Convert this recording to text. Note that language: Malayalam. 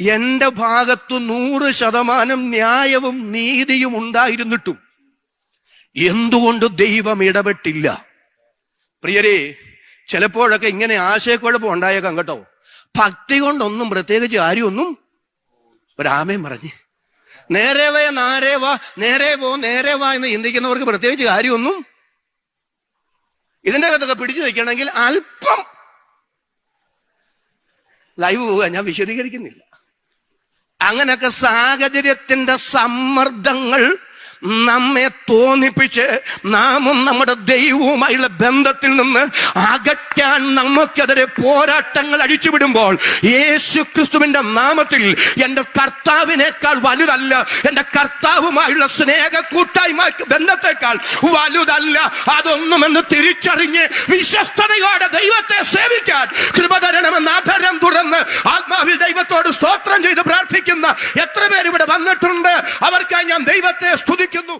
എന്റെ ഭാഗത്ത് നൂറ് ശതമാനം ന്യായവും നീതിയും ഉണ്ടായിരുന്നിട്ടും എന്തുകൊണ്ട് ദൈവം ഇടപെട്ടില്ല? പ്രിയരെ ചിലപ്പോഴൊക്കെ ഇങ്ങനെ ആശയക്കുഴപ്പം ഉണ്ടായേക്കാം കേട്ടോ. ഭക്തി കൊണ്ടൊന്നും പ്രത്യേകിച്ച് ആരും രാമേ പറഞ്ഞ് നേരെ വേ നാരേ വാ നേരെ പോ നേരെ വാ എന്ന് ചിന്തിക്കുന്നവർക്ക് പ്രത്യേകിച്ച് കാര്യമൊന്നും ഇതിന്റെ അകത്തൊക്കെ പിടിച്ചു നിൽക്കണമെങ്കിൽ അല്പം ലൈവ് പോവുക. ഞാൻ വിശദീകരിക്കുന്നില്ല. അങ്ങനൊക്കെ സാഹചര്യത്തിന്റെ സമ്മർദ്ദങ്ങൾ നമ്മെ തോന്നിപ്പിച്ച് നാമും നമ്മുടെ ദൈവവുമായുള്ള ബന്ധത്തിൽ നിന്ന് അകറ്റാൻ നമുക്കെതിരെ പോരാട്ടങ്ങൾ അഴിച്ചുവിടുമ്പോൾ യേശു ക്രിസ്തുവിന്റെ നാമത്തിൽ എന്റെ കർത്താവിനേക്കാൾ വലുതല്ല എന്റെ കർത്താവുമായുള്ള സ്നേഹ കൂട്ടായ്മ ബന്ധത്തെക്കാൾ വലുതല്ല. അതൊന്നുമെന്ന് തിരിച്ചറിഞ്ഞ് വിശ്വസ്തതയോടെ ദൈവത്തെ സേവിക്കാൻ കൃപ തരണമെന്ന് അധരം തുറന്ന് ആത്മാവിൽ ദൈവത്തോട് സ്തോത്രം അവർക്കായി ഞാൻ ദൈവത്തെ സ്തുതിക്കുന്നു.